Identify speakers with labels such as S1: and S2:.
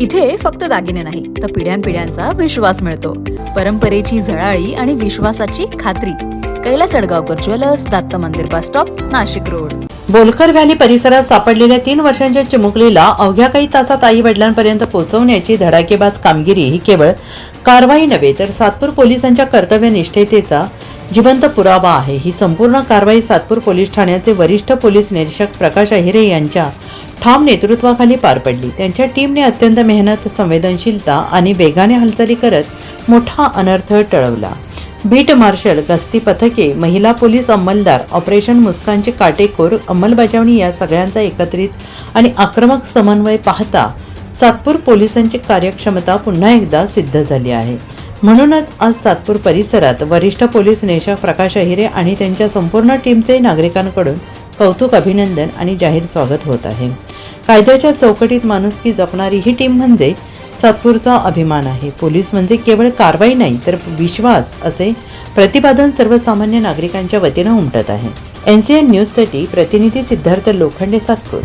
S1: इथे फक्त दागिने नाही तर पिढ्यानपिढ्यांचा विश्वास मिळतो. परंपरेची झळाळी आणि विश्वासाची खात्री. कैलास अडगावकर ज्वेलर्स दत्त मंदिर bus stop Nashik road.
S2: Bolkar valley परिसरात सापडलेल्या तीन वर्षांच्या चिमुकलीला अवघ्या काही तासात आई वडिलांपर्यंत पोहोचवण्याची धडाकेबाज कामगिरी ही केवळ कारवाई नव्हे तर सातपूर पोलिसांच्या कर्तव्यनिष्ठतेचा जिवंत पुरावा आहे. ही संपूर्ण कारवाई सातपूर पोलीस ठाण्याचे वरिष्ठ पोलीस निरीक्षक प्रकाश अहिरे यांच्या ठाम नेतृत्वाखाली पार पडली. त्यांच्या टीमने अत्यंत मेहनत संवेदनशीलता आणि वेगाने हालचाली करत मोठा अनर्थ टळवला. बीट मार्शल गस्ती पथके महिला पोलीस अंमलदार ऑपरेशन मुस्कानची काटेकोर अंमलबजावणी या सगळ्यांचा एकत्रित आणि आक्रमक समन्वय पाहता सातपूर पोलिसांची कार्यक्षमता पुन्हा एकदा सिद्ध झाली आहे. म्हणूनच आज सातपूर परिसरात वरिष्ठ पोलीस निरीक्षक प्रकाश अहिरे आणि त्यांच्या संपूर्ण टीमचे नागरिकांकडून कौतुक अभिनंदन आणि जाहीर स्वागत होत आहे. कायद्याच्या चौकटीत माणुसकी जपणारी ही टीम म्हणजे सातपूरचा अभिमान आहे. पोलीस म्हणजे केवळ कारवाई नाही तर विश्वास असे प्रतिपादन सर्वसामान्य नागरिकांच्या वतीनं उमटत आहे. एन सी एन न्यूजसाठी प्रतिनिधी सिद्धार्थ लोखंडे सातपूर.